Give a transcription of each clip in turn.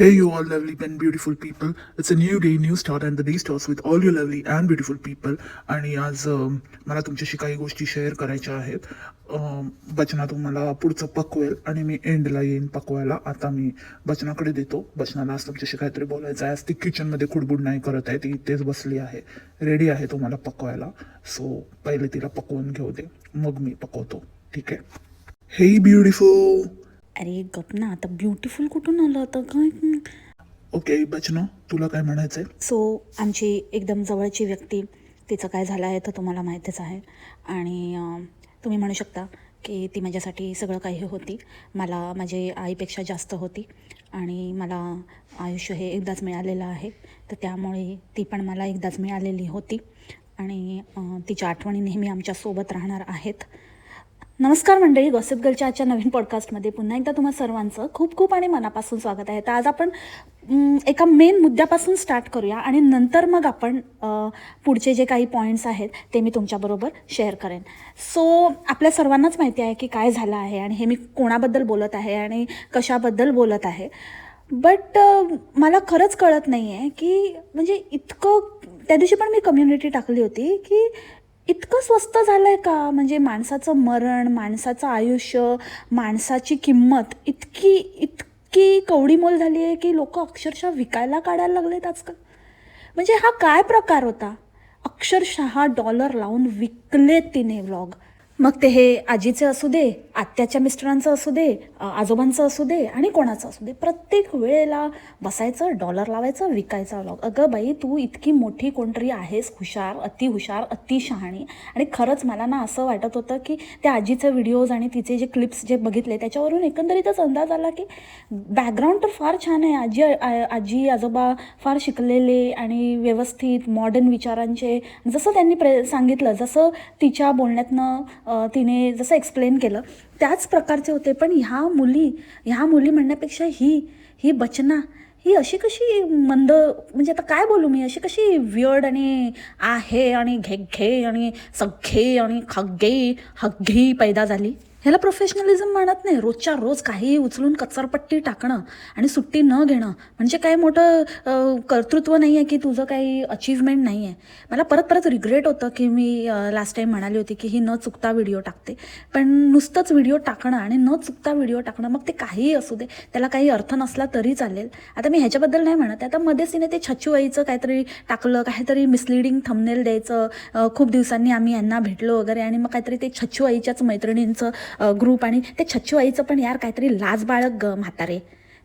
Hey, you all lovely and beautiful people. It's a new day, new start, and the day starts with all you lovely and beautiful people. आणि आज um, मला तुमच्याशी काही गोष्टी share करायच्या आहेत. Um, अं, बचना तुम्हाला पुढचं पकवेल आणि मी एंडला येईन पकवायला. आता मी बचनाकडे देतो. बचनाला आज तुमच्याशी काहीतरी बोलायचं आहे. आज ती किचनमध्ये खुडबुड नाही करत आहे. ती इथेच बसली आहे. रेडी आहे तुम्हाला पकवायला. सो पहिले तिला पकवून घेऊ दे. मग मी पकवतो. ठीक आहे? हे ब्युटिफुल अरे गप ना आता ब्युटिफुल कुठून आलं आता? काय? ओके बचना तुला काय म्हणायचंय? सो आमची एकदम जवळची व्यक्ती तिचं काय झालं आहे तर तुम्हाला माहीतच आहे. आणि अं, तुम्ही म्हणू शकता की ती माझ्यासाठी सगळं काही होती. मला माझी आईपेक्षा जास्त होती. आणि मला आयुष्य हे एकदाच मिळालेलं आहे. तर त्यामुळे ती पण मला एकदाच मिळालेली होती. आणि अं, तिच्या आठवणी नेहमी आमच्यासोबत राहणार आहेत. नमस्कार मंडळी गॉसिप गर्लच्या आजच्या नवीन पॉडकास्टमध्ये पुन्हा एकदा तुम्हा सर्वांचं खूप खूप आणि मनापासून स्वागत आहे. तर आज आपण एका मेन मुद्द्यापासून स्टार्ट करूया आणि नंतर मग आपण पुढचे जे काही पॉईंट्स आहेत ते मी तुमच्याबरोबर शेअर करेन. सो आपल्या सर्वांनाच माहिती आहे की काय झालं आहे आणि हे मी कोणाबद्दल बोलत आहे आणि कशाबद्दल बोलत आहे. बट मला खरंच कळत नाही आहे की म्हणजे इतकं त्या दिवशी पण मी कम्युनिटी टाकली होती की इतकं स्वस्त झालं आहे का? म्हणजे माणसाचं मरण माणसाचं आयुष्य माणसाची किंमत इतकी इतकी कवडीमोल झाली आहे की लोक अक्षरशः विकायला काढायला लागलेत आजकाल. म्हणजे हा काय प्रकार होता? अक्षरशः डॉलर लावून विकलेत तिने व्लॉग मग ते हे आजीचे असू दे आत्याच्या मिस्टरांचं असू दे आजोबांचं असू दे आणि कोणाचं असू दे प्रत्येक वेळेला बसायचं डॉलर लावायचं विकायचा व्लॉग अगं बाई तू इतकी मोठी कोणतरी आहेस हुशार अति हुशार अति शहाणी. आणि खरंच मला ना असं वाटत होतं की त्या आजीचे व्हिडिओज आणि तिचे जे क्लिप्स जे बघितले त्याच्यावरून एकंदरीतच अंदाज आला की बॅकग्राऊंड तर फार छान आहे. आजी आजी आजोबा फार शिकलेले आणि व्यवस्थित मॉडर्न विचारांचे जसं त्यांनी प्रे सांगितलं जसं तिच्या बोलण्यातनं तिने जसं एक्सप्लेन केलं त्याच प्रकारचे होते. पण ह्या मुली ह्या मुली म्हणण्यापेक्षा ही ही बचना ही अशी कशी मंद म्हणजे आता काय बोलू मी? अशी कशी वियर्ड आणि आहे आणि घे घे आणि सग्घे आणि खग्गे हग्गी पैदा झाली? ह्याला प्रोफेशनलिझम म्हणत नाही. रोजच्या रोज काही उचलून कचरपट्टी टाकणं आणि सुट्टी न घेणं म्हणजे काय मोठं कर्तृत्व नाही आहे की तुझं काही अचीवमेंट नाही आहे मला परत परत रिग्रेट होतं की मी लास्ट टाईम म्हणाली होती की ही न चुकता व्हिडिओ टाकते. पण नुसतंच व्हिडिओ टाकणं आणि न चुकता व्हिडिओ टाकणं मग ते काहीही असू दे. त्याला काही अर्थ नसला तरी चालेल. आता मी ह्याच्याबद्दल नाही म्हणत आता मध्येच तिने ते छच्चू आईचं काहीतरी टाकलं काहीतरी मिसलिडिंग थंबनेल द्यायचं. खूप दिवसांनी आम्ही यांना भेटलो वगैरे आणि मग काहीतरी ते छच्चू आईच्याच मैत्रिणींचं ग्रुप आणि ते छच्छू आईचं पण यार काहीतरी लाज बाळग ग म्हातारे.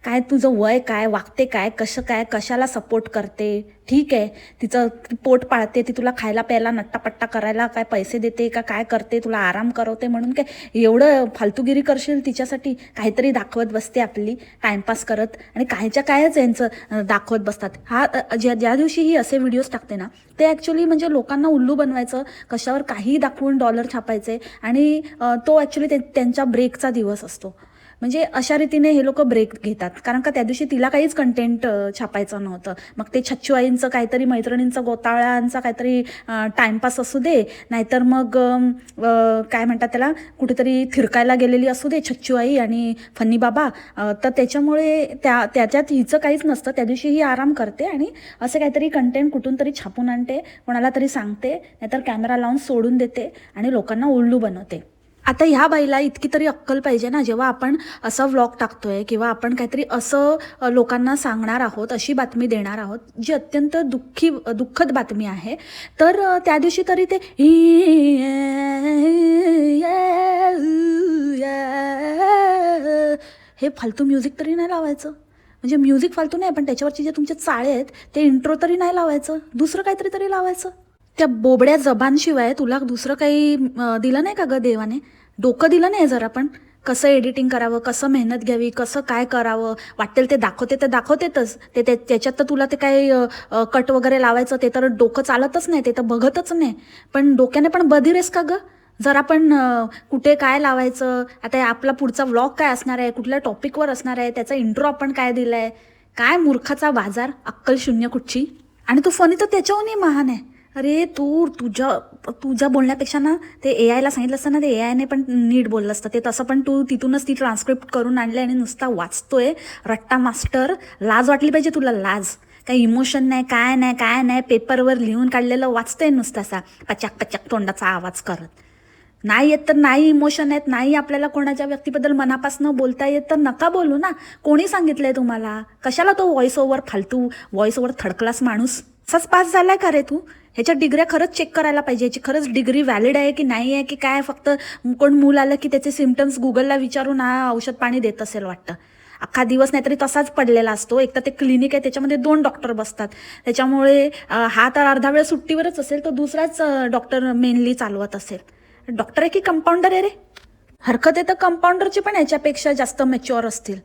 काय तुझं वय काय वागते काय कसं काय कशाला सपोर्ट करते? ठीक आहे. तिचं पोट पाळते ती तुला खायला प्यायला नट्टापट्टा करायला काय पैसे देते का काय करते तुला आराम करवते म्हणून काय एवढं फालतूगिरी करशील तिच्यासाठी? काहीतरी दाखवत बसते आपली टाइमपास करत. आणि कायच्या कायच यांचं दाखवत बसतात. हा ज्या ज्या दिवशी ही असे व्हिडिओज टाकते ना ते ॲक्च्युली म्हणजे लोकांना उल्लू बनवायचं कशावर काही दाखवून डॉलर छापायचे. आणि तो ॲक्च्युली त्यांच्या ब्रेकचा दिवस असतो. म्हणजे अशा रीतीने हे लोक ब्रेक घेतात. कारण का त्या दिवशी तिला काहीच कंटेंट छापायचं नव्हतं. मग ते छच्चू आईंचं काहीतरी मैत्रिणींचं गोताळ्यांचा काहीतरी टाइमपास असू दे. नाहीतर मग काय म्हणतात त्याला कुठेतरी थिरकायला गेलेली असू दे छच्चू आई आणि फन्नी बाबा. तर त्याच्यामुळे त्या त्याच्यात हिचं काहीच नसतं. त्या दिवशी ही आराम करते आणि असं काहीतरी कंटेंट कुठून तरी छापून आणते कोणाला तरी सांगते नाहीतर कॅमेरा लावून सोडून देते आणि लोकांना उल्लू बनवते. आता ह्या बाईला इतकी तरी अक्कल पाहिजे ना जेव्हा आपण असं व्लॉग टाकतोय किंवा आपण काहीतरी असं लोकांना सांगणार आहोत अशी बातमी देणार आहोत जी अत्यंत दुःखी दुःखद बातमी आहे. तर त्या दिवशी तरी ते हे फालतू म्युझिक तरी नाही लावायचं. म्हणजे म्युझिक फालतू नाही पण त्याच्यावरचे जे तुमचे चाळे आहेत ते इंट्रो तरी नाही लावायचं. दुसरं काहीतरी तरी लावायचं. त्या बोबड्या जबानशिवाय तुला दुसरं काही दिलं नाही का ग देवाने? डोकं दिलं नाही जरा पण? कसं एडिटिंग करावं कसं मेहनत घ्यावी कसं काय करावं? वाटेल ते दाखवते ते दाखवतेतच. ते ते त्याच्यात तर तुला ते काय कट वगैरे लावायचं ते तर डोकं चालतच नाही ते तर बघतच नाही. पण डोक्याने पण बधीरेस का ग? जर आपण कुठे काय लावायचं? आता आपला पुढचा व्लॉग काय असणार आहे? कुठल्या टॉपिकवर असणार आहे? त्याचा इंट्रो आपण काय दिला आहे काय मूर्खाचा बाजार? अक्कल शून्य कुठची? आणि तो फनी तर त्याच्याहूनही महान आहे. अरे तू तुझ्या तुझ्या बोलण्यापेक्षा ना ते ए आयला सांगितलं असतं ना ते ए आयने पण नीट बोललं असतं. ते तसं पण तू तिथूनच ती ट्रान्स्क्रिप्ट करून आणले आणि नुसता वाचतोय. रट्टा मास्टर लाज वाटली पाहिजे तुला लाज. काही इमोशन नाही काय नाही काय नाही पेपरवर लिहून काढलेलं वाचतंय नुसतं असा पचाक पचाक तोंडाचा आवाज करत. नाही येत तर नाही इमोशन आहेत नाही आपल्याला कोणाच्या व्यक्तीबद्दल मनापासून बोलता येत तर नका बोलू ना. कोणी सांगितलंय तुम्हाला? कशाला तो व्हॉइस ओव्हर फालतू व्हॉइस ओव्हर थर्ड क्लास माणूस? असाच पास झालाय का रे तू? ह्याच्या डिग्र्या खरंच चेक करायला पाहिजे. ह्याची खरंच डिग्री व्हॅलिड आहे की नाही आहे की काय फक्त कोण मूल आलं की त्याचे सिमटम्स गुगलला विचारून हा औषध पाणी देत असेल वाटतं. अख्खा दिवस नाहीतरी तसाच पडलेला असतो. एक तर ते क्लिनिक आहे त्याच्यामध्ये दोन डॉक्टर बसतात. त्याच्यामुळे हा तर अर्धा वेळ सुट्टीवरच असेल तर दुसराच डॉक्टर मेनली चालवत असेल. डॉक्टर आहे की कंपाऊंडर आहे रे? हरकत आहे तर कंपाऊंडरचे पण याच्यापेक्षा जास्त मेच्युअर असतील.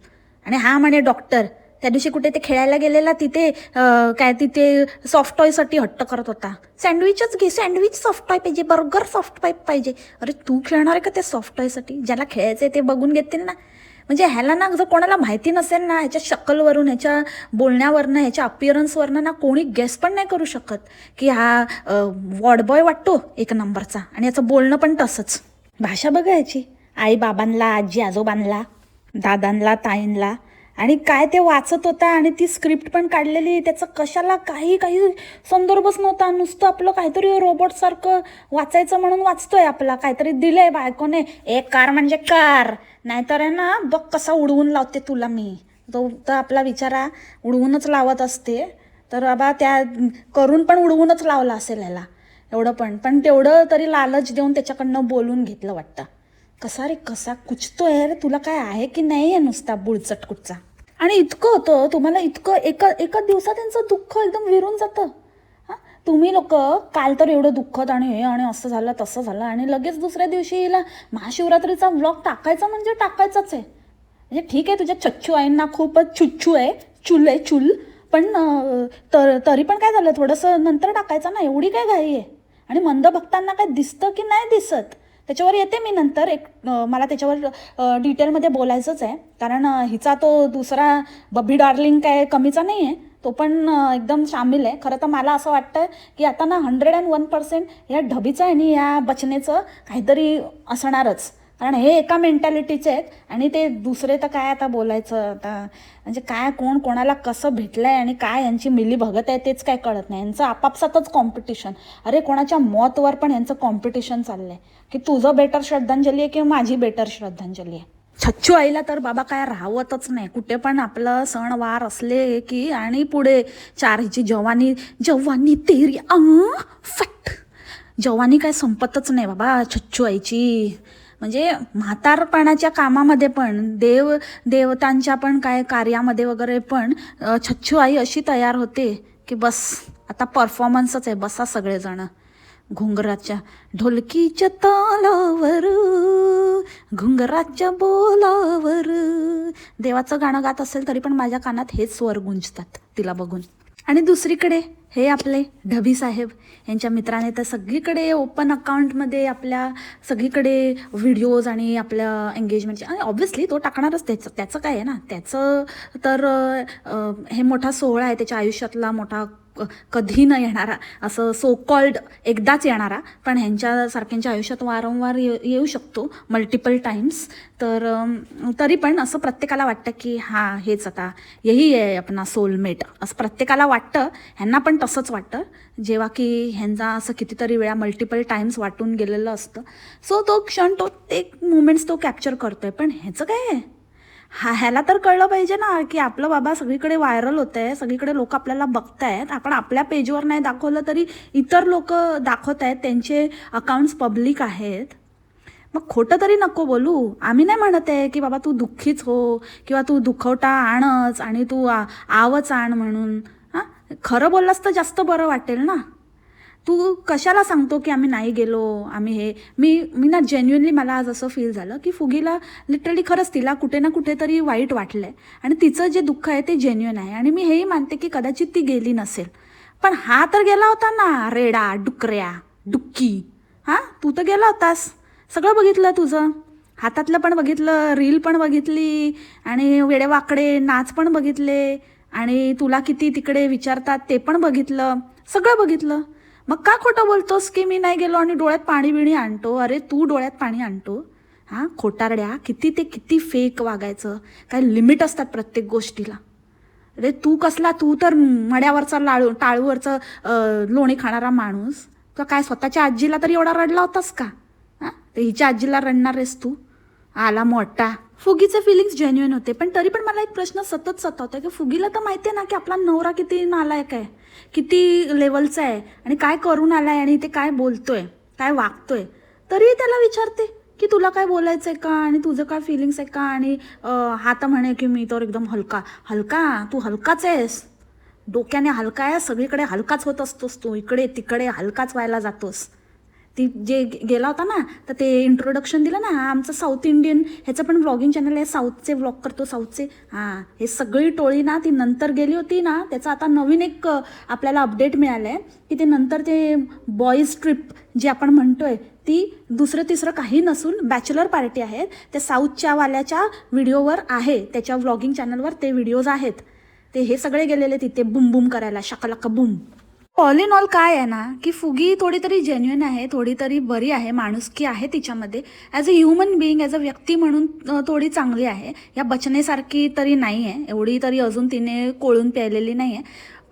आणि हा म्हणे डॉक्टर त्या दिवशी कुठे ते खेळायला गेलेला तिथे काय तिथे सॉफ्ट टॉयसाठी हट्ट करत होता. सँडविचच घे सँडविच सॉफ्ट टॉय पाहिजे बर्गर सॉफ्ट टॉय पाहिजे. अरे तू खेळणार आहे का त्या सॉफ्ट टॉयसाठी ज्याला खेळायचं आहे ते बघून घेतील ना. म्हणजे ह्याला ना जर कोणाला माहिती नसेल ना ह्याच्या शकलवरून ह्याच्या बोलण्यावरनं ह्याच्या अपिअरन्सवरनं ना कोणी गेस पण नाही करू शकत. की हा वॉर्ड बॉय वाटतो एक नंबरचा. आणि याचं बोलणं पण तसंच. भाषा बघायची. आई बाबांना आजी आजोबांना दादांना ताईंला. आणि काय ते वाचत होता आणि ती स्क्रिप्ट पण काढलेली त्याचं कशाला काही काही संदर्भच नव्हता. नुसतं आपलं काहीतरी रोबोटसारखं वाचायचं म्हणून वाचतोय आपला. काहीतरी दिलंय बायकोने. एक कार म्हणजे कार. नाहीतर आहे ना बघ कसा उडवून लावते तुला मी. तो तर आपला विचारा उडवूनच लावत असते. तर बाबा त्या करून पण उडवूनच लावला असेल ह्याला. एवढं पण. पण तेवढं तरी लालच देऊन त्याच्याकडनं बोलून घेतलं वाटतं. कसा रे कसा? कुचतोय रे तुला काय आहे की नाही आहे नुसता बुळचट कुठचा? आणि इतकं होतं तुम्हाला इतकं एका एका दिवसात त्यांचं दुःख एकदम विरून जातं. हां? तुम्ही लोक काल तर एवढं दुःखत आणि हे आणि असं झालं तसं झालं आणि लगेच दुसऱ्या दिवशी हिला महाशिवरात्रीचा व्लॉग टाकायचा म्हणजे टाकायचाच आहे. म्हणजे ठीक आहे तुझ्या छच्छू आईंना खूपच छुच्छू आहे चुल आहे चुल पण तर तरी पण काय झालं? थोडंसं नंतर टाकायचं ना एवढी काय घाई आहे? आणि मंद भक्तांना काय दिसतं की नाही दिसत? त्याच्यावर येते मी नंतर. एक मला त्याच्यावर डिटेलमध्ये बोलायचंच आहे. कारण हिचा तो दुसरा बबी डार्लिंग काय कमीचा नाही आहे तो पण एकदम सामील आहे. खरं तर मला असं वाटतं की आता ना हंड्रेड अँड वन पर्सेंट या ढबीचं आणि या बचनेचं काहीतरी असणारच. कारण हे एका मेंटॅलिटीचे आहेत. आणि ते दुसरे तर काय आता बोलायचं आता? म्हणजे काय कोण कोणाला कसं भेटलंय आणि काय यांची मिली भगत आहे तेच काय कळत नाही. यांचं आपापसातच कॉम्पिटिशन अरे कोणाच्या मॉतवर पण यांचं कॉम्पिटिशन चाललंय. की तुझं बेटर श्रद्धांजली आहे किंवा माझी बेटर श्रद्धांजली आहे? छच्चू आईला तर बाबा काय राहवतच नाही. कुठे पण आपलं सण वार असले की आणि पुढे चार हिची जवानी जवानी तेरी आ फट! जवानी काय संपतच नाही बाबा छच्चू आईची. म्हणजे म्हातारपणाच्या कामामध्ये पण देव देवतांच्या पण काय कार्यामध्ये वगैरे पण छच्छू आई अशी तयार होते की बस आता परफॉर्मन्सच आहे बसा सगळेजण. घुंगराच्या ढोलकीच्या तालावर घुंगराच्या बोलावर. देवाचं गाणं गात असेल तरी पण माझ्या कानात हेच स्वर गुंजतात तिला बघून. आणि दुसरीकडे हे आपले ढबी साहेब यांच्या मित्राने तर सगळीकडे ओपन अकाउंटमध्ये आपल्या सगळीकडे व्हिडिओज आणि आपल्या एंगेजमेंटचे आणि ऑब्व्हियसली तो टाकणारच त्याचं त्याचं काय आहे ना? त्याचं तर हे मोठा सोहळा आहे त्याच्या आयुष्यातला मोठा कधी न येणारा असं सो कॉल्ड एकदाच येणारा पण ह्यांच्यासारख्यांच्या आयुष्यात वारंवार ये येऊ शकतो मल्टिपल टाइम्स तर तरी पण असं प्रत्येकाला वाटतं की हां हेच आता यही आहे आपला सोलमेट असं प्रत्येकाला वाटतं ह्यांना पण तसंच वाटतं. जेव्हा की ह्यांचा असं कितीतरी वेळा मल्टिपल टाइम्स वाटून गेलेलं असतं. सो तो क्षण तो एक मुमेंट्स तो कॅप्चर करतोय. पण ह्याचं काय आहे? हा ह्याला तर कळलं पाहिजे ना की आपलं बाबा सगळीकडे व्हायरल होत आहे सगळीकडे लोक आपल्याला बघतायत. आपण आपल्या पेजवर नाही दाखवलं तरी इतर लोक दाखवत आहेत त्यांचे अकाउंट्स पब्लिक आहेत. मग खोटं तरी नको बोलू. आम्ही नाही म्हणत आहे की बाबा तू दुःखीच हो किंवा तू दुखवटा आणच आणि तू आ- आवच आण म्हणून. हां? खरं बोललास तर जास्त बरं वाटेल ना. तू कशाला सांगतो की आम्ही नाही गेलो? आम्ही हे मी मी ना जेन्युनली मला आज असं फील झालं की फुगीला लिटरली खरंच तिला कुठे ना कुठेतरी वाईट वाटलं आहे आणि तिचं जे दुःख आहे ते जेन्युन आहे. आणि मी हेही मानते की कदाचित ती गेली नसेल. पण हा तर गेला होता ना रेडा डुकऱ्या डुक्की. हां? तू तर गेला होतास. सगळं बघितलं तुझं. हातातलं पण बघितलं रील पण बघितली आणि वेडेवाकडे नाच पण बघितले आणि तुला किती तिकडे विचारतात ते पण बघितलं. सगळं बघितलं. मग का खोटं बोलतोस की मी नाही गेलो आणि डोळ्यात पाणी बिणी आणतो? अरे तू डोळ्यात पाणी आणतो. हां खोटारड्या किती ते किती फेक वागायचं? काय लिमिट असतात प्रत्येक गोष्टीला. अरे तू कसला तू तर मड्यावरचा लाळू टाळूवरचं लोणी खाणारा माणूस. तुला काय स्वतःच्या आजीला तरी एवढा रडला होतास का? हां तर हिच्या आजीला रडणार आहेस तू. आला मोठा. फुगीचे फिलिंग्स जेन्युइन होते. पण तरी पण मला एक प्रश्न सतत सतावतोय की फुगीला तर माहिती आहे ना की आपला नवरा किती नालायक आहे किती लेवलचा आहे आणि काय करून आला आहे आणि ते काय बोलतोय काय वागतोय तरी त्याला विचारते की तुला काय बोलायचं आहे का आणि तुझं काय फिलिंग्स आहे का आणि अं, हा तर म्हणे की मी तर एकदम हलका हलका तू हलकाच आहेस. डोक्याने हलका आहे सगळीकडे हलकाच होत असतोस तू इकडे तिकडे हलकाच व्हायला जातोस. ती जे गे- गेला होता ना तर ते इंट्रोडक्शन दिलं ना आमचं साऊथ इंडियन ह्याचं पण व्लॉगिंग चॅनल आहे साऊथचे व्लॉग करतो साऊथचे हां हे सगळी टोळी ना ती नंतर गेली होती ना त्याचा आता नवीन एक आपल्याला अपडेट मिळालं आहे की ते नंतर ते बॉईज ट्रिप जे आपण म्हणतोय ती दुसरं तिसरं काही नसून बॅचलर पार्टी आहेत. त्या साऊथच्या वाल्याच्या व्हिडिओवर आहे त्याच्या व्लॉगिंग चॅनलवर ते व्हिडिओज आहेत. ते हे सगळे गेलेले तिथे बुम बुम करायला Shakalaka Bum. All in all काय आहे ना की फुगी थोडी तरी जेन्युइन आहे थोडी तरी बरी आहे माणुसकी आहे तिच्यामध्ये. As a human being as a व्यक्ती म्हणून थोडी चांगली आहे. या बचनेसारखी तरी नाही आहे एवढी तरी अजून तिने कोळून प्यायलेली नाही आहे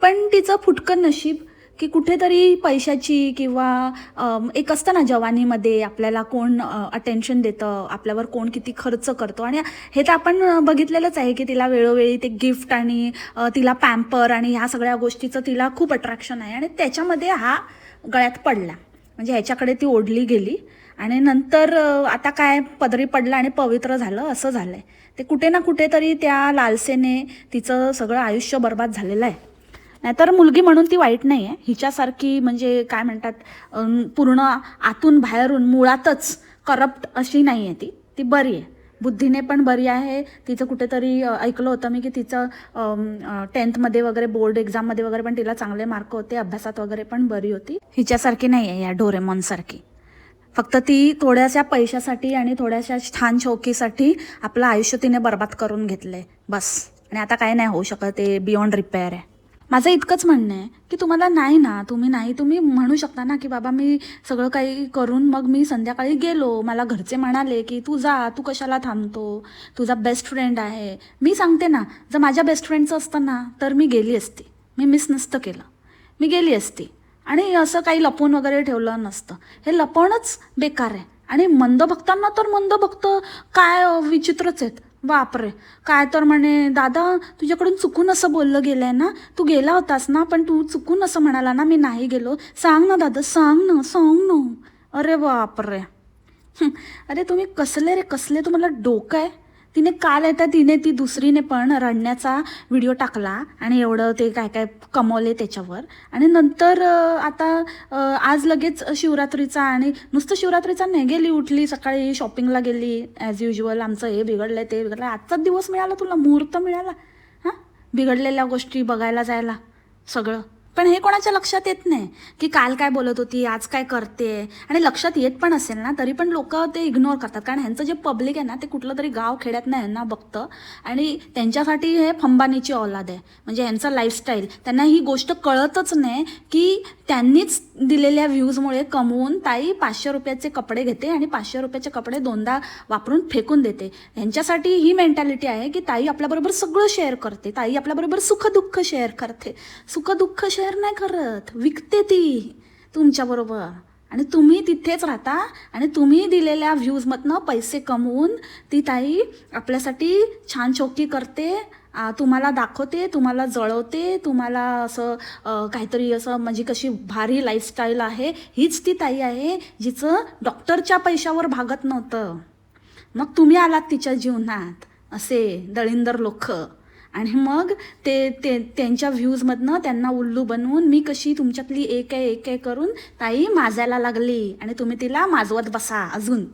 पण तिचं फुटकं नशीब की कुठेतरी पैशाची किंवा एक असतं ना जवानीमध्ये आपल्याला कोण अटेन्शन देतं आपल्यावर कोण किती खर्च करतो. आणि हे तर आपण बघितलेलंच आहे की तिला वेळोवेळी ते गिफ्ट आणि तिला पॅम्पर आणि ह्या सगळ्या गोष्टीचं तिला खूप अट्रॅक्शन आहे. आणि त्याच्यामध्ये हा गळ्यात पडला. म्हणजे ह्याच्याकडे ती ओढली गेली. आणि नंतर आता काय पदरी पडलं आणि पवित्र झालं असं झालंय. ते कुठे ना कुठेतरी त्या लालसेने तिचं सगळं आयुष्य बर्बाद झालेलं आहे. नाहीतर मुलगी म्हणून ती वाईट नाही आहे हिच्यासारखी म्हणजे काय म्हणतात पूर्ण आतून बाहेरून मुळातच करप्ट अशी नाही आहे ती. ती बरी आहे. बुद्धीने पण बरी आहे. तिचं कुठेतरी ऐकलं होतं मी की तिचं टेन्थमध्ये वगैरे बोर्ड एक्झाममध्ये वगैरे पण तिला चांगले मार्क होते. अभ्यासात वगैरे पण बरी होती. हिच्यासारखी नाही आहे या डोरेमॉनसारखी. फक्त ती थोड्याशा पैशासाठी आणि थोड्याशा छान शौकीसाठी आपलं आयुष्य तिने बर्बाद करून घेतलंय. बस. आणि आता काय नाही होऊ शकत ते बियॉन्ड रिपेअर आहे. माझं इतकंच म्हणणं आहे की तुम्हाला नाही ना तुम्ही नाही तुम्ही म्हणू शकता ना की बाबा मी सगळं काही करून मग मी संध्याकाळी गेलो. मला घरचे म्हणाले की तू जा तू कशाला थांबतो? तुझा बेस्ट फ्रेंड आहे. मी सांगते ना जर माझ्या बेस्ट फ्रेंडचं असतं ना तर मी गेली असती. मी मिस नसतं केलं. मी गेली असती. आणि असं काही लपवून वगैरे ठेवलं नसतं. हे लपवणंच बेकार आहे. आणि मंद बघताना तर मंद बघतं काय विचित्रच आहेत. बापरे. काय तर म्हणे दादा तुझ्याकडून चुकून असं बोललं गेलं आहे ना? तू गेला होतास ना पण तू चुकून असं म्हणाला ना मी नाही गेलो. सांग ना दादा सांग ना सांग ना. अरे बापरे. अरे तुम्ही कसले रे कसले? तुम्हाला डोकं आहे? तिने काल येता तिने ती दुसरीने पण रडण्याचा व्हिडिओ टाकला आणि एवढं ते काय काय कमवले त्याच्यावर. आणि नंतर आता आज लगेच शिवरात्रीचा आणि नुसतं शिवरात्रीचा नाही गेली उठली सकाळी शॉपिंगला गेली ॲज युजल आमचं हे बिघडलं ते बिघडलं आजचाच दिवस मिळाला तुला मुहूर्त मिळाला. हां? बिघडलेल्या गोष्टी बघायला जायला सगळं. पण हे कोणाच्या लक्षात येत नाही? की काल काय बोलत होती आज काय करते? आणि लक्षात येत पण असेल ना तरी पण लोक ते इग्नोर करतात. कारण ह्यांचं जे पब्लिक आहे ना ते कुठलं तरी गाव खेड्यात नाही ह्यांना बघतं. आणि त्यांच्यासाठी हे फंबानीची औलाद आहे. म्हणजे ह्यांचा लाईफस्टाईल त्यांना ही गोष्ट कळतच नाही की त्यांनीच दिलेल्या व्ह्यूजमुळे कमवून ताई पाचशे रुपयाचे कपडे घेते आणि पाचशे रुपयाचे कपडे दोनदा वापरून फेकून देते. यांच्यासाठी ही मेंटॅलिटी आहे की ताई आपल्याबरोबर सगळं शेअर करते. ताई आपल्याबरोबर सुखदुःख शेअर करते. सुखदुःख शेअर नाही करत. विकते ती तुमच्याबरोबर. आणि तुम्ही तिथेच राहता आणि तुम्ही दिलेल्या व्ह्यूजमधनं पैसे कमवून ती ताई आपल्यासाठी छान चौकी करते तुम्हाला दाखवते तुम्हाला जळवते तुम्हाला असं काहीतरी असं म्हणजे कशी भारी लाईफस्टाईल आहे हीच ती ताई आहे जिचं डॉक्टरच्या पैशावर भागत नव्हतं. मग तुम्ही आलात तिच्या जीवनात असे दळिंदर लोक. आणि मग ते ते त्यांच्या व्ह्यूजमधनं त्यांना उल्लू बनवून मी कशी तुमच्यातली एक आहे एक आहे करून ताई माजायला लागली. आणि तुम्ही तिला माजवत बसा अजून.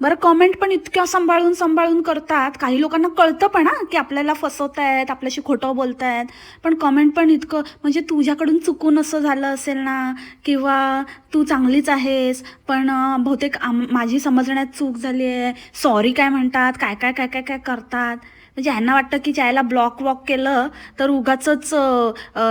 बरं कॉमेंट पण इतक्या सांभाळून सांभाळून करतात. काही लोकांना कळतं पण हां की आपल्याला फसवतायत आपल्याशी खोटं बोलतायत. पण कॉमेंट पण इतकं म्हणजे तुझ्याकडून चुकून असं झालं असेल ना किंवा तू चांगलीच आहेस पण बहुतेक आम माझी समजण्यात चूक झाली आहे. सॉरी काय म्हणतात काय काय काय काय काय करतात. म्हणजे ह्यांना वाटतं की ज्याला ब्लॉक वॉक केलं तर उगाच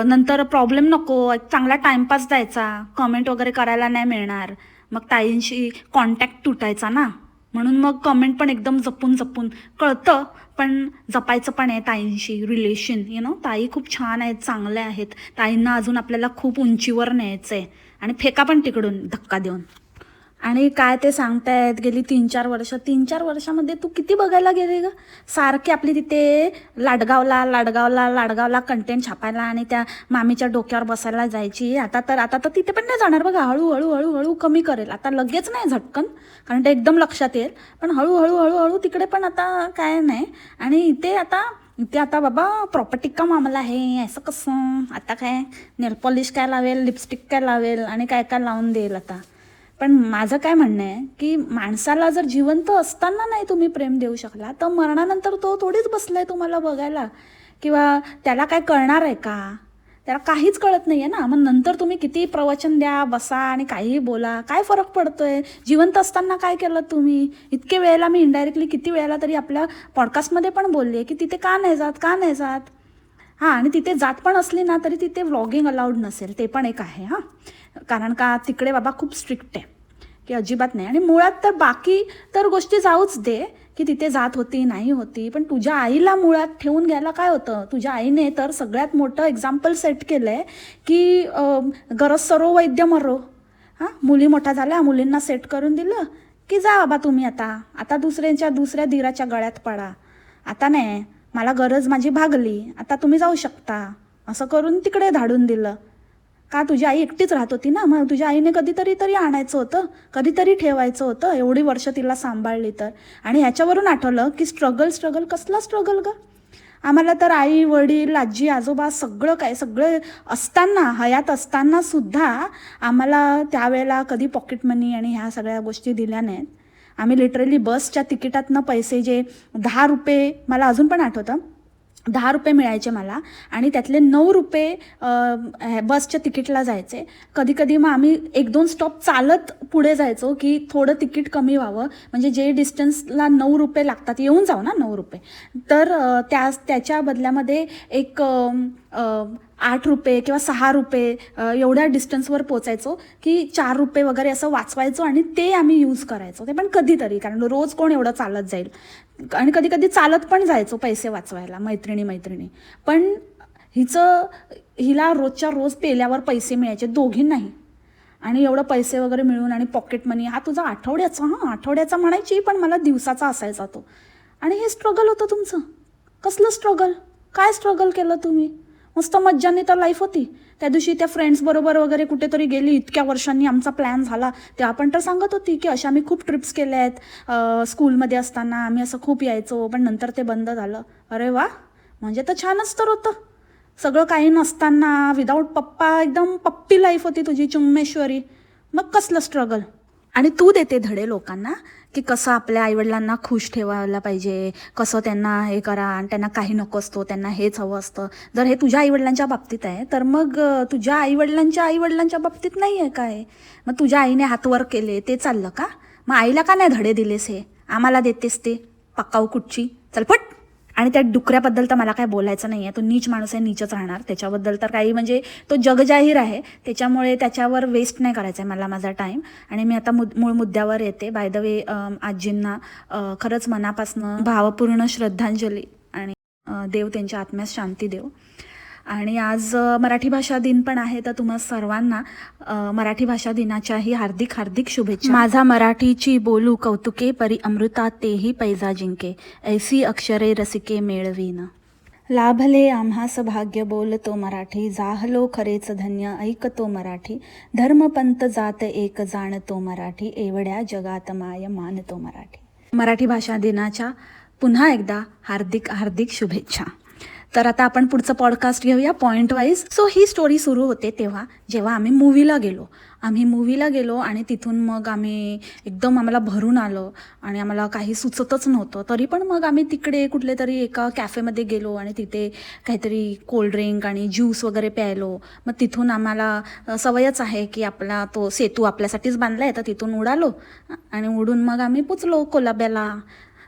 नंतर प्रॉब्लेम नको. एक चांगला टाइमपास द्यायचा. कमेंट वगैरे करायला नाही मिळणार. मग ताईंशी कॉन्टॅक्ट तुटायचा ना. म्हणून मग कमेंट पण एकदम जपून जपून कळतं पण जपायचं पण आहे ताईंशी रिलेशन यु नो ताई खूप छान आहेत चांगल्या आहेत. ताईंना अजून आपल्याला खूप उंचीवर न्यायचं आहे आणि फेका पण तिकडून धक्का देऊन. आणि काय ते सांगतायत? गेली तीन चार वर्ष. तीन चार वर्षामध्ये तू किती बघायला गेली ग? सारखी आपली तिथे लाडगावला लाडगावला लाडगावला कंटेंट छापायला आणि त्या मामीच्या डोक्यावर बसायला जायची. आता तर आता तर तिथे पण नाही जाणार बघा. हळूहळू हळूहळू कमी करेल. आता लगेच नाही झटकन कारण ते एकदम लक्षात येईल. पण हळूहळू हळूहळू तिकडे पण आता काय नाही. आणि इथे आता इथे आता बाबा प्रॉपर्टी का मामला आहे असं कसं? आता काय? नेल पॉलिश काय लावेल? लिपस्टिक काय लावेल? आणि काय काय लावून देईल आता? पण माझं काय म्हणणं आहे की माणसाला जर जिवंत असताना नाही तुम्ही प्रेम देऊ शकला तर मरणानंतर तो थोडीच बसला आहे तुम्हाला बघायला. किंवा त्याला काय कळणार आहे का? त्याला काहीच कळत नाही आहे ना. मग नंतर तुम्ही किती प्रवचन द्या बसा आणि काहीही बोला. काय फरक पडतोय? जिवंत असताना काय केलं तुम्ही? इतके वेळेला मी इनडायरेक्टली किती वेळेला तरी आपल्या पॉडकास्टमध्ये पण बोलली की तिथे का नाही जात का नाही जात? हां आणि तिथे जात पण असली ना तरी तिथे व्लॉगिंग अलाउड नसेल. ते पण एक आहे हां. कारण का तिकडे बाबा खूप स्ट्रिक्ट आहे की अजिबात नाही. आणि मुळात तर बाकी तर गोष्टी जाऊच दे की तिथे जात होती नाही होती. पण तुझ्या आईला मुळात ठेवून घ्यायला काय होतं? तुझ्या आईने तर सगळ्यात मोठं एक्झाम्पल सेट केलं आहे की गरज सरो वैद्य मरो. हां मुली मोठ्या झाल्या मुलींना सेट करून दिलं की जा बाबा तुम्ही आता. आता दुसऱ्यांच्या दुसऱ्या धीराच्या गळ्यात पडा. आता नाही मला गरज माझी भागली आता तुम्ही जाऊ शकता. असं करून तिकडे धाडून दिलं. का तुझी आई एकटीच राहत होती ना? मग तुझ्या आईने कधीतरी तरी आणायचं होतं. कधीतरी ठेवायचं होतं. एवढी वर्ष तिला सांभाळली तर. आणि ह्याच्यावरून आठवलं की स्ट्रगल स्ट्रगल कसला स्ट्रगल ग? आम्हाला तर आई वडील आजी आजोबा सगळं काय सगळं असताना हयात असताना सुद्धा आम्हाला त्यावेळेला कधी पॉकेट मनी आणि ह्या सगळ्या गोष्टी दिल्या नाहीत. आम्ही लिटरली बसच्या तिकिटातनं पैसे जे दहा रुपये मला अजून पण आठवतं. दहा रुपये मिळायचे मला आणि त्यातले नऊ रुपये बसच्या तिकीटला जायचे. कधी कधी मग आम्ही एक दोन स्टॉप चालत पुढे जायचो की थोडं तिकीट कमी व्हावं. म्हणजे जे डिस्टन्सला नऊ रुपये लागतात येऊन जाऊ ना नऊ रुपये. तर त्या त्याच्या बदल्यामध्ये एक आठ रुपये किंवा सहा रुपये एवढ्या डिस्टन्सवर पोचायचो की चार रुपये वगैरे असं वाचवायचो आणि ते आम्ही यूज करायचो. ते पण कधीतरी कारण रोज कोण एवढं चालत जाईल. आणि कधी कधी चालत पण जायचो पैसे वाचवायला मैत्रिणी मैत्रिणी. पण हिचं हिला रोजच्या रोज पेल्यावर पैसे मिळायचे दोघींनाही. आणि एवढं पैसे वगैरे मिळून आणि पॉकेट मनी हा तुझा आठवड्याचा हां आठवड्याचा म्हणायची पण मला दिवसाचा असायचा तो. आणि हे स्ट्रगल होतं तुमचं. कसलं स्ट्रगल काय स्ट्रगल केलं तुम्ही? मस्त मज्जाने तर लाईफ होती. त्या दिवशी त्या फ्रेंड्स बरोबर वगैरे कुठेतरी गेली इतक्या वर्षांनी आमचा प्लॅन झाला. तेव्हा आपण तर सांगत होती की अशा आम्ही खूप ट्रिप्स केल्या आहेत. स्कूलमध्ये असताना आम्ही असं खूप यायचो पण नंतर ते बंद झालं. अरे वा! म्हणजे तर छानच तर होतं. सगळं काही नसताना विदाऊट पप्पा एकदम पप्पी लाईफ होती तुझी चुम्मेश्वरी. मग कसलं स्ट्रगल आणि तू देते धडे लोकांना की कसं आपल्या आईवडिलांना खुश ठेवायला पाहिजे कसं त्यांना हे करा आणि त्यांना काही नको असतो त्यांना हेच हवं असतं. जर हे तुझ्या आईवडिलांच्या बाबतीत आहे तर मग तुझ्या आईवडिलांच्या आईवडिलांच्या बाबतीत नाही आहे काय? मग तुझ्या आईने हातवर केले ते चाललं का? मग आईला का नाही धडे दिलेस हे? आम्हाला देतेस ते? पक्काऊ कुठची चलपट आणि त्या डुकऱ्याबद्दल तर मला काय बोलायचं नाही आहे तो नीच माणूस आहे नीचच राहणार. त्याच्याबद्दल तर काही म्हणजे तो जगजाहीर आहे. त्याच्यामुळे त्याच्यावर वेस्ट नाही करायचा आहे मला माझा टाईम आणि मी आता मुद मूळ मुद्द्यावर येते. बाय द वे आजींना खरंच मनापासनं भावपूर्ण श्रद्धांजली आणि देव त्यांच्या आत्म्यास शांती देव. आणि आज मराठी भाषा दिन पण आहे तर तुम्हा सर्वांना मराठी भाषा दिनाच्याही हार्दिक हार्दिक शुभेच्छा. माझा मराठीची बोलू कौतुके परी अमृता तेही पैजा जिंके. ऐसी अक्षरे रसिके मेळवीन. लाभले आम्हास भाग्य बोलतो मराठी जाहलो खरेच धन्य ऐकतो मराठी. धर्मपंत जात एक जाणतो मराठी एवढ्या जगात माय मानतो मराठी. मराठी भाषा दिनाच्या पुन्हा एकदा हार्दिक हार्दिक शुभेच्छा. तर आता आपण पुढचं पॉडकास्ट घेऊया पॉईंट वाईज सो ही स्टोरी सुरू होते तेव्हा जेव्हा आम्ही मूवीला गेलो. आम्ही मूवीला गेलो आणि तिथून मग आम्ही एकदम आम्हाला भरून आलं आणि आम्हाला काही सुचतच नव्हतं. तरी पण मग आम्ही तिकडे कुठले तरी एका कॅफेमध्ये गेलो आणि तिथे काहीतरी कोल्ड्रिंक आणि ज्यूस वगैरे प्यायलो. मग तिथून आम्हाला सवयच आहे की आपला तो सेतू आपल्यासाठीच बांधला आहे तर तिथून उडालो. आणि उडून मग आम्ही पोचलो कोलाब्याला.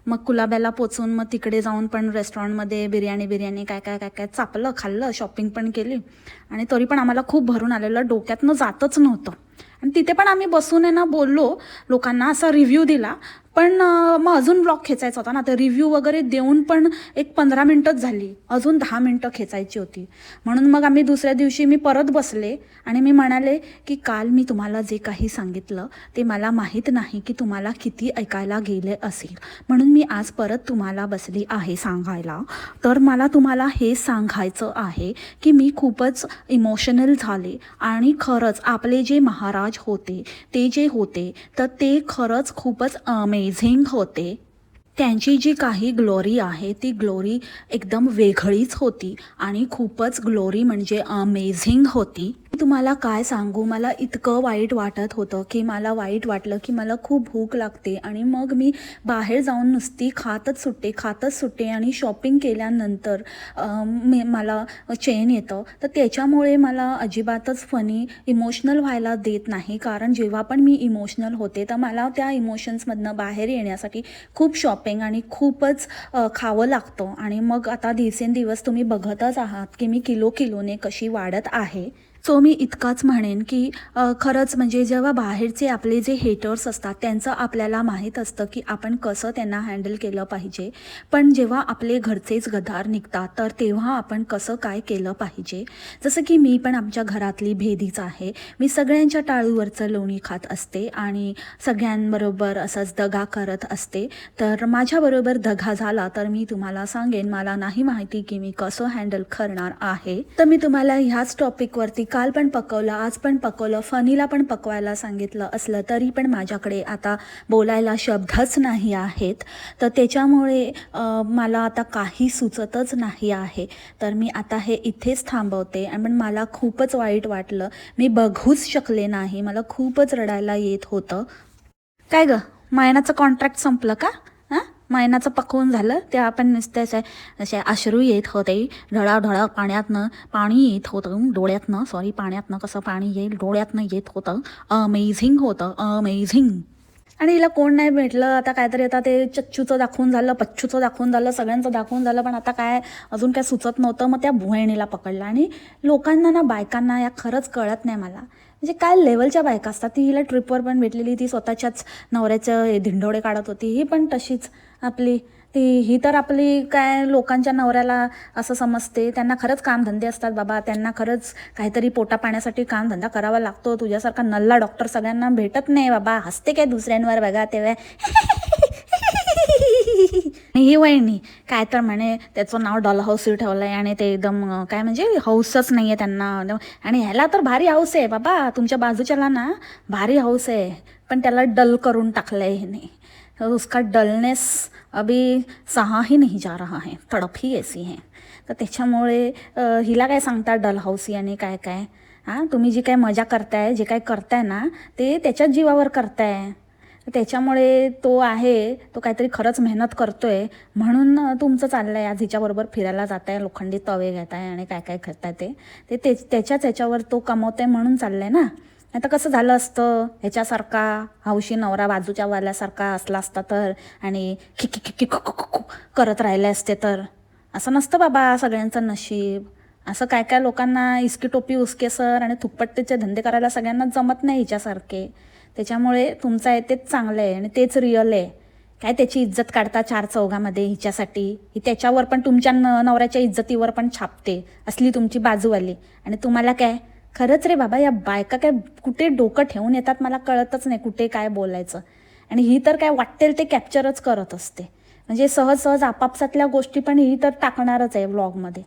मग कुलाब्याला पोचून मग तिकडे जाऊन पण रेस्टॉरंटमध्ये बिर्याणी बिर्याणी काय काय काय काय चापलं खाल्लं शॉपिंग पण केली. आणि तरी पण आम्हाला खूप भरून आलेलं डोक्यातनं जातच नव्हतं. आणि तिथे पण आम्ही बसून आहे ना बोललो लोकांना असा रिव्ह्यू दिला. पण मग अजून ब्लॉग खेचायचा होता ना तर रिव्ह्यू वगैरे देऊन पण एक पंधरा मिनटंच झाली. अजून दहा मिनटं खेचायची होती. म्हणून मग आम्ही दुसऱ्या दिवशी मी परत बसले आणि मी म्हणाले की काल मी तुम्हाला जे काही सांगितलं ते मला माहीत नाही की तुम्हाला किती ऐकायला गेले असेल. म्हणून मी आज परत तुम्हाला बसली आहे सांगायला. तर मला तुम्हाला हे सांगायचं आहे की मी खूपच इमोशनल झाले. आणि खरंच आपले जे महाराज होते ते जे होते तर ते खरंच खूपच अमेझिंग होते. त्यांची जी काही ग्लोरी आहे ती ग्लोरी एकदम वेगळीच होती. आणि खूपच ग्लोरी म्हणजे अमेझिंग होती. तुम्हाला काय सांगू? मला इतकं वाईट वाटत होतं की मला वाईट वाटलं की मला खूप भूक लागते आणि मग मी बाहेर जाऊन नुसती खातच सुटते खातच सुटते आणि शॉपिंग केल्यानंतर मी मला चेन येतं. तर त्याच्यामुळे मला अजिबातच फनी इमोशनल व्हायला देत नाही. कारण जेव्हा पण मी इमोशनल होते तर मला त्या इमोशन्समधनं बाहेर येण्यासाठी खूप शॉपिंग आणि खूपच खावं लागतं. आणि मग आता दिवसेंदिवस तुम्ही बघतच आहात की मी किलो किलोने कशी वाढत आहे. सो मी इतकाच म्हणेन की खरंच म्हणजे जेव्हा बाहेरचे आपले जे हेटर्स असतात त्यांचं आपल्याला माहीत असतं की आपण कसं त्यांना हँडल केलं पाहिजे. पण जेव्हा आपले घरचेच गधार निघतात तर तेव्हा आपण कसं काय केलं पाहिजे? जसं की मी पण आमच्या घरातली भेदीच आहे. मी सगळ्यांच्या टाळूवरचं लोणी खात असते आणि सगळ्यांबरोबर असंच दगा करत असते. तर माझ्याबरोबर दगा झाला तर मी तुम्हाला सांगेन मला नाही माहिती की मी कसं हँडल करणार आहे. तर मी तुम्हाला ह्याच टॉपिकवरती काल पण पकवलं आज पण पकवलं फनीला पण पकवायला सांगितलं असलं तरी पण माझ्याकडे आता बोलायला शब्दच नाही आहेत. तर त्याच्यामुळे मला आता काही सुचतच नाही आहे. तर मी आता हे इथेच थांबवते. आणि पण मला खूपच वाईट वाटलं. मी बघूच शकले नाही. मला खूपच रडायला येत होतं. काय ग? मायनाचं कॉन्ट्रॅक्ट संपलं का? मायनाचं पकवून झालं ते आपण नुसतेच असे अश्रू येत होते. ढळाढळा पाण्यातनं पाणी येत होतं. डोळ्यातनं सॉरी पाण्यातनं कसं पाणी येईल? डोळ्यातनं येत होतं. अमेझिंग होतं. अमेझिंग आणि हिला कोण नाही भेटलं. आता काहीतरी आता ते चच्चूचं दाखवून झालं पच्चूचं दाखवून झालं सगळ्यांचं दाखवून झालं पण आता काय अजून काय सुचत नव्हतं. मग त्या भुवणीला पकडलं. आणि लोकांना ना बायकांना या खरंच कळत नाही मला. म्हणजे काय लेवलच्या बायका असतात? ती हिला ट्रिपवर पण भेटलेली ती स्वतःच्याच नवऱ्याचं हे धिंडोळे काढत होती. ही पण तशीच. आपली ती ही तर आपली काय लोकांच्या नवऱ्याला असं समजते. त्यांना खरंच कामधंदे असतात बाबा. त्यांना खरंच काहीतरी पोटा पाण्यासाठी कामधंदा करावा लागतो. तुझ्यासारखा नल्ला डॉक्टर सगळ्यांना भेटत नाही बाबा. हसते काय दुसऱ्यांवर बघा तेव्हा? ही वहिनी काय तर म्हणे त्याचं नाव डॉल हाऊस ठेवलं आहे आणि ते एकदम काय म्हणजे हाऊसच नाही आहे त्यांना. आणि ह्याला तर भारी हाऊस आहे बाबा. तुमच्या बाजूच्याला ना भारी हाऊस आहे. पण त्याला डल करून टाकलं आहे ह्याने उसका डलनेस अभी सहा ही नहीं जा रहा है तड़प ही ऐसी है। तर त्याच्यामुळे हिला काय सांगता डल हाऊस आणि काय काय? हां तुम्ही जी काय मजा करताय जे काय करताय ना ते त्याच्याच जीवावर करताय. त्याच्यामुळे तो आहे तो काहीतरी खरंच मेहनत करतोय. म्हणून तुमचं चाललं आहे आज हिच्याबरोबर फिरायला जात आहे लोखंडी तवे घेत आहे आणि काय काय करताय ते. ते त्याच्याच ह्याच्यावर तो कमवतोय म्हणून चाललंय ना? नाही तर कसं झालं असतं? ह्याच्यासारखा हौशी नवरा बाजूच्या वाल्यासारखा असला असता तर? आणि खिकी खिकी खु करत राहिले असते तर? असं नसतं बाबा सगळ्यांचं नशीब. असं काय काय लोकांना इस्की टोपी उसके सर आणि थुप्पट्टीचे धंदे करायला सगळ्यांना जमत नाही हिच्यासारखे. त्याच्यामुळे तुमचं आहे तेच चांगलं आहे आणि तेच रिअल आहे. काय त्याची इज्जत काढता चार चौघामध्ये हिच्यासाठी? ही त्याच्यावर पण तुमच्या न नवऱ्याच्या इज्जतीवर पण छापते. असली तुमची बाजूवाली. आणि तुम्हाला काय? खरंच रे बाबा या बायका काय कुठे डोकं ठेवून येतात मला कळतच नाही कुठे काय बोलायचं. आणि ही तर काय वाटेल ते कॅप्चरच करत असते. म्हणजे सहज सहज आपापसातल्या गोष्टी पण ही तर टाकणारच आहे व्लॉगमध्ये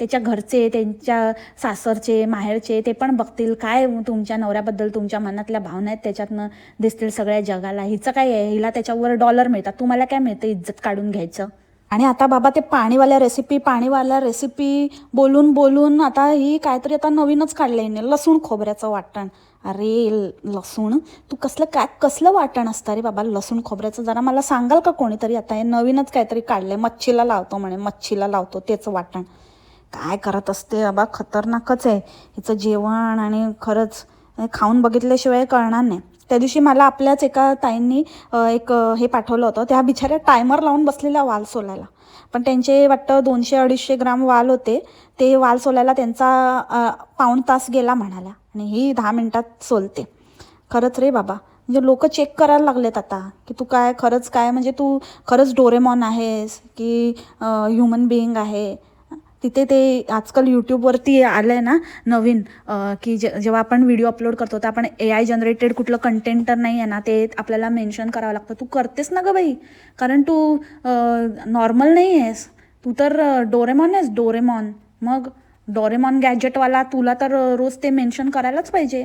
त्याच्या घरचे त्यांच्या सासरचे माहेरचे ते पण बघतील काय तुमच्या नवऱ्याबद्दल तुमच्या मनातल्या भावना आहेत त्याच्यातनं दिसतील सगळ्या जगाला. हिचं काय आहे? हिला त्याच्यावर डॉलर मिळतात. तुम्हाला काय मिळतं इज्जत काढून घ्यायचं? आणि आता बाबा ते पाणीवाल्या रेसिपी पाणीवाल्या रेसिपी बोलून बोलून आता ही काहीतरी आता नवीनच काढलं आहे लसूण खोबऱ्याचं वाटण. अरे लसूण? तू कसलं काय कसलं वाटण असतं रे बाबा लसूण खोबऱ्याचं? जरा मला सांगाल का कोणीतरी? आता हे नवीनच काहीतरी काढलंय मच्छीला लावतो म्हणे मच्छीला लावतो तेच वाटण. काय करत असते बाबा? खतरनाकच आहे. हिचं जेवण आणि खरंच खाऊन बघितल्याशिवाय कळणार नाही. त्या दिवशी मला आपल्याच एका ताईंनी एक हे पाठवलं होतं. त्या बिचाऱ्या टायमर लावून बसलेल्या वाल सोलायला. पण त्यांचे वाटतं दोनशे अडीचशे ग्राम वाल होते. ते वाल सोलायला त्यांचा पाऊण तास गेला म्हणाल्या आणि ही दहा मिनटात सोलते. खरंच रे बाबा. म्हणजे लोक चेक करायला लागलेत आता. की तू काय खरंच काय म्हणजे तू खरंच डोरेमॉन आहेस की ह्युमन बिईंग आहे. तिथे ते आजकाल यूट्यूबवरती आलं आहे ना नवीन की जे जेव्हा आपण व्हिडिओ अपलोड करतो तर आपण ए आय जनरेटेड कुठलं कंटेंट तर नाही आहे ना ते आपल्याला मेन्शन करावं लागतं. तू करतेस ना गं बाई? कारण तू नॉर्मल नाही आहेस तू तर डोरेमॉन आहेस डोरेमॉन मग डोरेमॉन गॅजेटवाला तुला तर रोज ते मेन्शन करायलाच पाहिजे.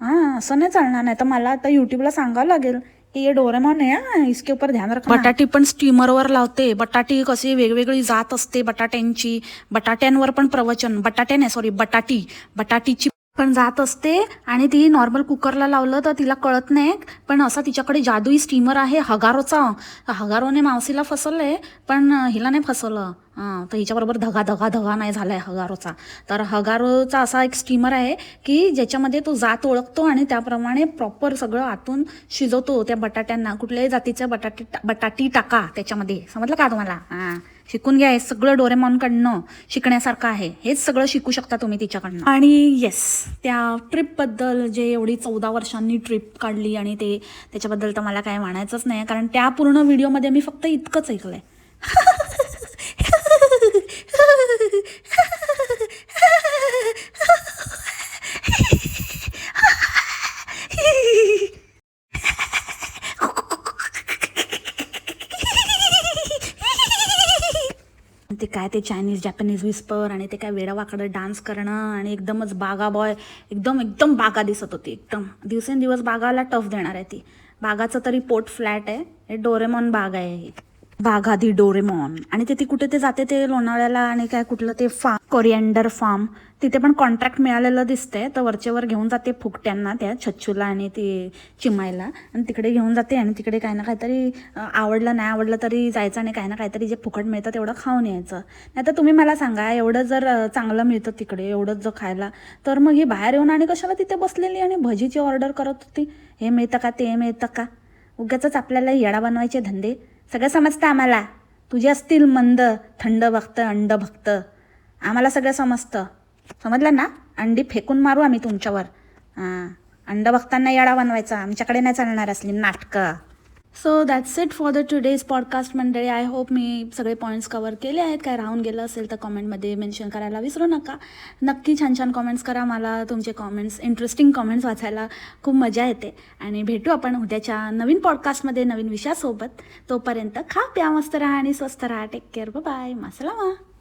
हां असं नाही चालणार. नाही तर मला आता यूट्यूबला सांगावं लागेल. ये डोरेमॉन आहे इसके ऊपर ध्यान रखा बटाटी पण स्टीमरवर लावते. बटाटी कशी वेगवेगळी जात असते बटाट्यांची. बटाट्यांवर पण प्रवचन. बटाटे नाही सॉरी बटाटी. बटाटीची पण जात असते आणि ती नॉर्मल कुकरला लावलं तर तिला कळत नाही. पण असा तिच्याकडे जादुई स्टीमर आहे हगारोचा. हगारोने मावशीला फसवलंय पण हिला नाही फसवलं. हां तर हिच्याबरोबर धगा धगा धगा नाही झालाय हगारोचा. तर हगारोचा असा एक स्टीमर आहे की ज्याच्यामध्ये तो जात ओळखतो आणि त्याप्रमाणे प्रॉपर सगळं आतून शिजवतो त्या बटाट्यांना. कुठल्याही जातीच्या बटाटे बटाटी टाका त्याच्यामध्ये. समजलं का तुम्हाला? हां. शिकून घ्या हे सगळं डोरेमॉनकडनं शिकण्यासारखं आहे. हेच सगळं शिकू शकता तुम्ही तिच्याकडनं. आणि येस त्या ट्रिपबद्दल जे एवढी चौदा वर्षांनी ट्रिप काढली आणि ते त्याच्याबद्दल तर मला काय म्हणायचंच नाही कारण त्या पूर्ण व्हिडिओमध्ये मी फक्त इतकंच ऐकलंय. ते चायनीज जॅपनीज विस्पर आणि ते काय वेडावाकडं डान्स करणं आणि एकदमच बागा बॉय एकदम एकदम बागा दिसत होती एकदम. दिवसेंदिवस बागाला टफ देणार आहे ती. बागाचं तरी पोट फ्लॅट आहे. हे डोरेमॉन बाग आहे वाघाधी दी डोरेमॉन. आणि ते ती कुठे ते जाते ते लोणावळ्याला आणि काय कुठलं ते फार्म कोरिएंडर फार्म तिथे पण कॉन्ट्रॅक्ट मिळालेलं दिसतंय. तर वरचेवर घेऊन जाते फुकट्यांना त्या छच्छूला आणि ते चिमायला. आणि तिकडे घेऊन जाते आणि तिकडे काही ना काहीतरी आवडलं नाही आवडलं तरी जायचं आणि काही ना काहीतरी जे फुकट मिळतं तेवढं खाऊन यायचं. नाही तर तुम्ही मला सांगा एवढं जर चांगलं मिळतं तिकडे एवढंच जर खायला तर मग ही बाहेर येऊन आणि कशाला तिथे बसलेली आणि भजीची ऑर्डर करत होती? हे मिळतं का ते मिळतं का? उगाच आपल्याला येडा बनवायचे धंदे. सगळं समजतं आम्हाला. तुझे असतील मंद थंड भक्त अंड भक्त. आम्हाला सगळं समजतं. समजलं ना? अंडी फेकून मारू आम्ही तुमच्यावर. हां. अंड भक्तांना येडा बनवायचा. आमच्याकडे नाही चालणार असली नाटकं. So that's it for the today's podcast मंडळी. आय होप मी सगळे पॉईंट्स कवर केले आहेत. काय राहून गेलं असेल तर कॉमेंटमध्ये मेन्शन करायला विसरू नका. नक्की छान छान कॉमेंट्स करा. मला तुमचे कॉमेंट्स इंटरेस्टिंग कॉमेंट्स वाचायला खूप मजा येते. आणि भेटू आपण उद्याच्या नवीन पॉडकास्टमध्ये नवीन विषयासोबत. तोपर्यंत खा प्या मस्त राहा आणि स्वस्त राहा. Take care bye मासलामा